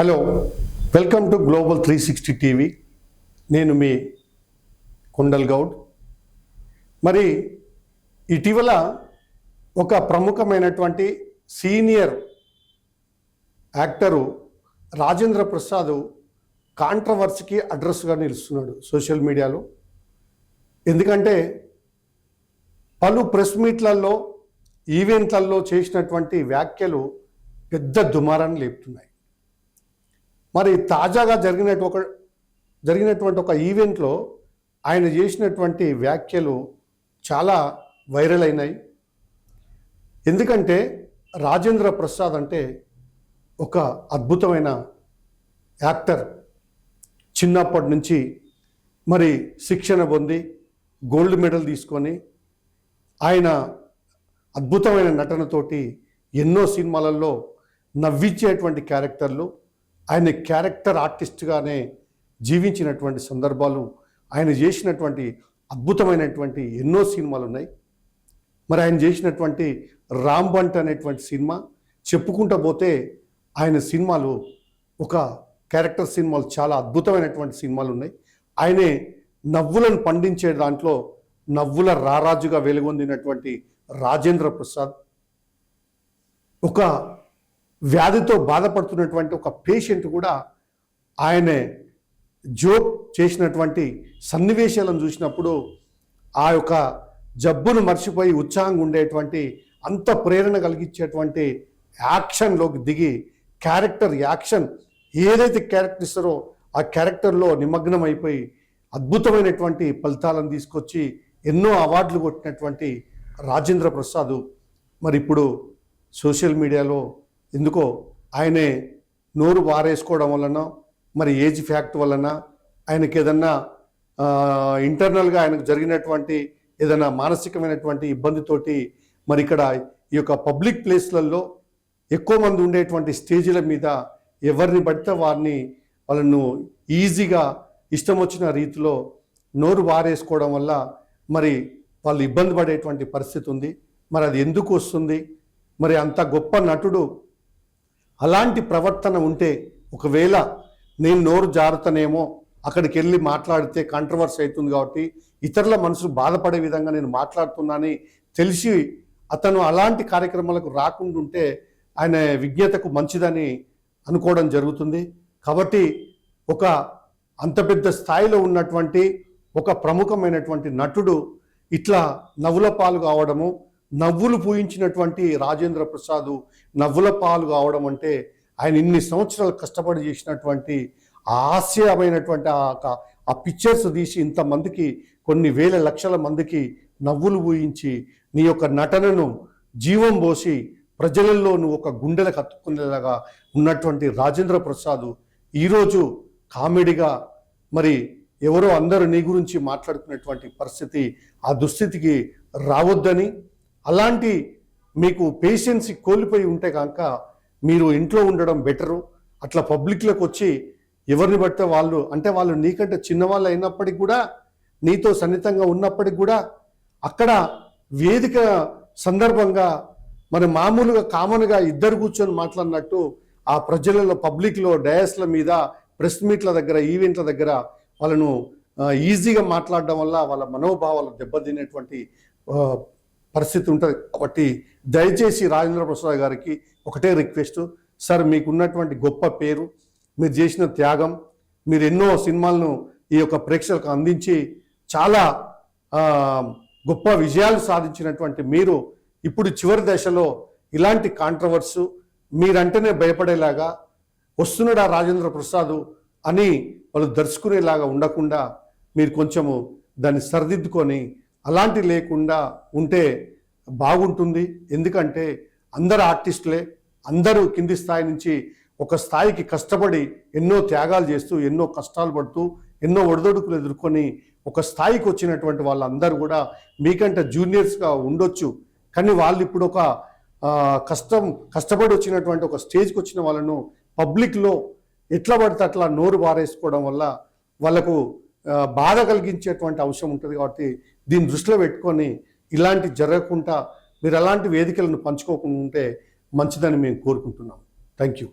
Hello welcome to global three sixty TV. నేను మీ కుండల్ గౌడ్. మరి ఇటీవల ఒక ప్రముఖమైనటువంటి సీనియర్ యాక్టరు రాజేంద్ర ప్రసాద్ కాంట్రవర్సీకి అడ్రస్గా నిలుస్తున్నాడు సోషల్ మీడియాలో. ఎందుకంటే పలు ప్రెస్ మీట్లలో ఈవెంట్లలో చేసినటువంటి వ్యాఖ్యలు పెద్ద దుమారాన్ని లేపుతున్నాయి. మరి తాజాగా జరిగినట్టు ఒక జరిగినటువంటి ఒక ఈవెంట్లో ఆయన చేసినటువంటి వ్యాఖ్యలు చాలా వైరల్ అయినాయి. ఎందుకంటే రాజేంద్ర ప్రసాద్ అంటే ఒక అద్భుతమైన యాక్టర్. చిన్నప్పటి నుంచి మరి శిక్షణ పొంది గోల్డ్ మెడల్ తీసుకొని ఆయన అద్భుతమైన నటనతోటి ఎన్నో సినిమాలలో నవ్వించేటువంటి క్యారెక్టర్లు. ఆయన క్యారెక్టర్ ఆర్టిస్ట్గానే జీవించినటువంటి సందర్భాలు ఆయన చేసినటువంటి అద్భుతమైనటువంటి ఎన్నో సినిమాలు ఉన్నాయి. మరి ఆయన చేసినటువంటి రాంబంట్ అనేటువంటి సినిమా చెప్పుకుంటూ పోతే ఆయన సినిమాలు ఒక క్యారెక్టర్ సినిమాలు చాలా అద్భుతమైనటువంటి సినిమాలు ఉన్నాయి. ఆయనే నవ్వులను పండించే దాంట్లో నవ్వుల రారాజుగా వెలుగొందినటువంటి రాజేంద్ర ప్రసాద్. ఒక వ్యాధితో బాధపడుతున్నటువంటి ఒక పేషెంట్ కూడా ఆయనే జోక్ చేసినటువంటి సన్నివేశాలను చూసినప్పుడు ఆ యొక్క జబ్బును మర్చిపోయి ఉత్సాహంగా ఉండేటువంటి అంత ప్రేరణ కలిగించేటువంటి యాక్షన్లోకి దిగి క్యారెక్టర్ యాక్షన్ ఏదైతే క్యారెక్టర్ ఇస్తారో ఆ క్యారెక్టర్లో నిమగ్నం అయిపోయి అద్భుతమైనటువంటి ఫలితాలను తీసుకొచ్చి ఎన్నో అవార్డులు కొట్టినటువంటి రాజేంద్ర ప్రసాద్. మరి ఇప్పుడు సోషల్ మీడియాలో ఎందుకో ఆయనే నోరు వారేసుకోవడం వలన మరి ఏజ్ ఫ్యాక్ట్ వలన ఆయనకి ఏదన్నా ఇంటర్నల్గా ఆయనకు జరిగినటువంటి ఏదైనా మానసికమైనటువంటి ఇబ్బందితోటి మరి ఇక్కడ ఈ యొక్క పబ్లిక్ ప్లేస్లలో ఎక్కువ మంది ఉండేటువంటి స్టేజీల మీద ఎవరిని పడితే వారిని వాళ్ళను ఈజీగా ఇష్టం వచ్చిన రీతిలో నోరు వారేసుకోవడం వల్ల మరి వాళ్ళు ఇబ్బంది పడేటువంటి పరిస్థితి ఉంది. మరి అది ఎందుకు వస్తుంది? మరి అంత గొప్ప నటుడు అలాంటి ప్రవర్తన ఉంటే ఒకవేళ నేను నోరు జారుతానేమో అక్కడికి వెళ్ళి మాట్లాడితే కాంట్రవర్సీ అవుతుంది కాబట్టి ఇతరుల మనసులు బాధపడే విధంగా నేను మాట్లాడుతున్నానని తెలిసి అతను అలాంటి కార్యక్రమాలకు రాకుండా ఉంటే ఆయన విజ్ఞతకు మంచిదని అనుకోవడం జరుగుతుంది. కాబట్టి ఒక అంత పెద్ద స్థాయిలో ఉన్నటువంటి ఒక ప్రముఖమైనటువంటి నటుడు ఇట్లా నవ్వుల పాలు కావడము నవ్వులు పూయించినటువంటి రాజేంద్ర ప్రసాద్ నవ్వుల పాలు కావడం అంటే ఆయన ఇన్ని సంవత్సరాలు కష్టపడి చేసినటువంటి ఆశయమైనటువంటి ఆ ఆ పిక్చర్స్ తీసి ఇంతమందికి కొన్ని వేల లక్షల మందికి నవ్వులు ఊహించి నీ యొక్క నటనను జీవం పోసి ప్రజలలో నువ్వు ఒక గుండెలకు కత్తుకునేలాగా ఉన్నటువంటి రాజేంద్ర ప్రసాద్ ఈరోజు కామెడీగా మరి ఎవరో అందరూ నీ గురించి మాట్లాడుకునేటువంటి పరిస్థితి ఆ దుస్థితికి రావద్దని అలాంటి మీకు పేషెన్సీ కోల్పోయి ఉంటే కనుక మీరు ఇంట్లో ఉండడం బెటరు. అట్లా పబ్లిక్లోకి వచ్చి ఎవరిని పడితే వాళ్ళు అంటే వాళ్ళు నీకంటే చిన్నవాళ్ళు అయినప్పటికి కూడా నీతో సన్నిహితంగా ఉన్నప్పటికి కూడా అక్కడ వేదిక సందర్భంగా మరి మామూలుగా కామన్గా ఇద్దరు కూర్చొని మాట్లాడినట్టు ఆ ప్రజలలో పబ్లిక్లో డయాస్ల మీద ప్రెస్ మీట్ల దగ్గర ఈవెంట్ల దగ్గర వాళ్ళను ఈజీగా మాట్లాడడం వల్ల వాళ్ళ మనోభావాలు దెబ్బతినేటువంటి పరిస్థితి ఉంటుంది. కాబట్టి దయచేసి రాజేంద్ర ప్రసాద్ గారికి ఒకటే రిక్వెస్ట్. సార్ మీకున్నటువంటి గొప్ప పేరు మీరు చేసిన త్యాగం మీరు ఎన్నో సినిమాలను ఈ యొక్క ప్రేక్షకులకు అందించి చాలా గొప్ప విజయాలు సాధించినటువంటి మీరు ఇప్పుడు చివరి దశలో ఇలాంటి కాంట్రవర్సు మీరంటేనే భయపడేలాగా వస్తున్నాడా రాజేంద్ర ప్రసాద్ అని వాళ్ళు దర్శకునేలాగా ఉండకుండా మీరు కొంచెము దాన్ని సరిదిద్దుకొని అలాంటి లేకుండా ఉంటే బాగుంటుంది. ఎందుకంటే అందరు ఆర్టిస్టులే అందరూ కింది స్థాయి నుంచి ఒక స్థాయికి కష్టపడి ఎన్నో త్యాగాలు చేస్తూ ఎన్నో కష్టాలు పడుతూ ఎన్నో ఒడిదొడుకులు ఎదుర్కొని ఒక స్థాయికి వచ్చినటువంటి వాళ్ళందరూ కూడా మీకంటే జూనియర్స్గా ఉండొచ్చు. కానీ వాళ్ళు ఇప్పుడు ఒక కష్టం కష్టపడి వచ్చినటువంటి ఒక స్టేజ్కి వచ్చిన వాళ్ళను పబ్లిక్లో ఎట్లా పడితే అట్లా నోరు బారేసుకోవడం వల్ల వాళ్ళకు బాధ కలిగించేటువంటి అవసరం ఉంటుంది కాబట్టి దీన్ని దృష్టిలో పెట్టుకొని ఇలాంటి జరగకుండా మీరు అలాంటి వేదికలను పంచుకోకుండా ఉంటే మంచిదని మేము కోరుకుంటున్నాం. Thank you